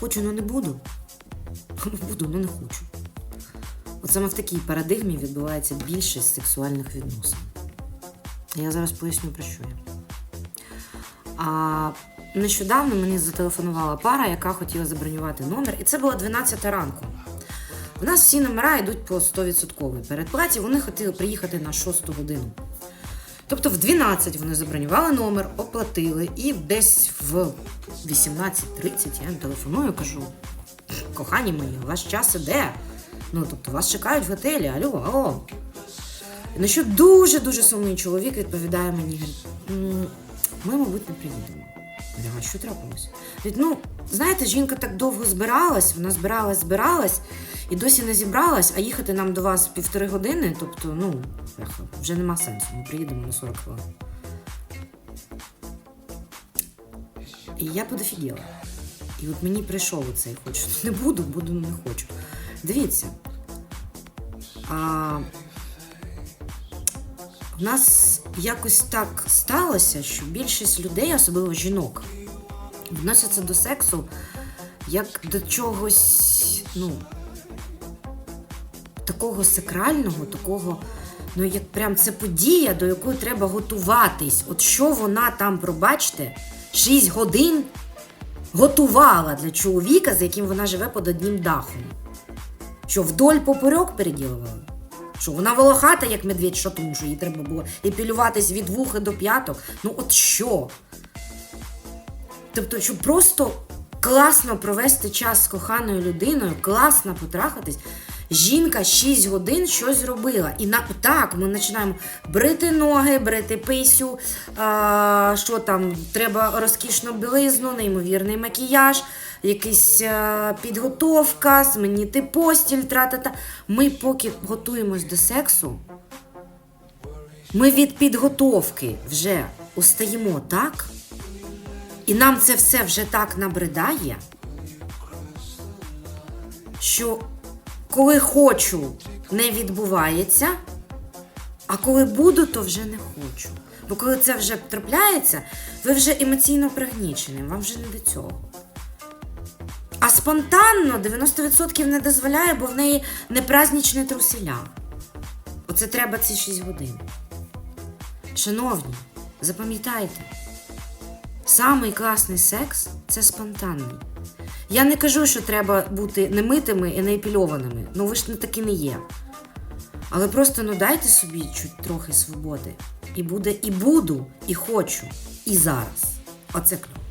Хочу, але не буду. Буду, але не хочу. От саме в такій парадигмі відбувається більшість сексуальних відносин. Я зараз поясню про що я. А нещодавно мені зателефонувала пара, яка хотіла забронювати номер, і це було 12 ранку. У нас всі номера йдуть по 100% передплаті, вони хотіли приїхати на 6 годину. Тобто в 12 вони забронювали номер, оплатили, і десь в 18.30 я телефоную, кажу: кохані мої, ваш час іде. Ну, тобто вас чекають в готелі, алло, алло. На що дуже-дуже сумний чоловік відповідає мені, ми, мабуть, не приїдемо. Я «А що трапилось? Ну, знаєте, жінка так довго збиралась, вона збиралась, збиралась і досі не зібралась, а їхати нам до вас півтори години, тобто, ну, вже нема сенсу, ми приїдемо на 40 хвилин. І я подофігіла. І от мені прийшов оцей хочу. Не буду, буду, не хочу. Дивіться. А, в нас якось так сталося, що більшість людей, особливо жінок, відносяться до сексу як до чогось, ну, такого сакрального, такого, ну, як прям це подія, до якої треба готуватись. От що вона там, пробачте, 6 годин готувала для чоловіка, з яким вона живе під одним дахом. Що вдоль поперек переділувала? Що вона волохата, як медведь, що тому, що їй треба було епілюватись від вуха до п'яток. Ну от що? Тобто, щоб просто класно провести час з коханою людиною, класно потрахатись. Жінка 6 годин щось зробила. І на так ми починаємо брити ноги, брити писю, а, що там, треба розкішну білизну, неймовірний макіяж, якась а, підготовка, змінити постіль. Ми поки готуємось до сексу, ми від підготовки вже устаємо так, і нам це все вже так набридає, що коли хочу, не відбувається, а коли буду, то вже не хочу. Бо коли це вже трапляється, ви вже емоційно пригнічені, вам вже не до цього. А спонтанно 90% не дозволяє, бо в неї не праздничне труселя. Оце треба ці 6 годин. Шановні, запам'ятайте, самий класний секс це спонтанний. Я не кажу, що треба бути немитими і неепільованими. Ну ви ж не такі не є. Але просто ну дайте собі чуть трохи свободи. І буде, і буду, і хочу, і зараз. Оце кльово.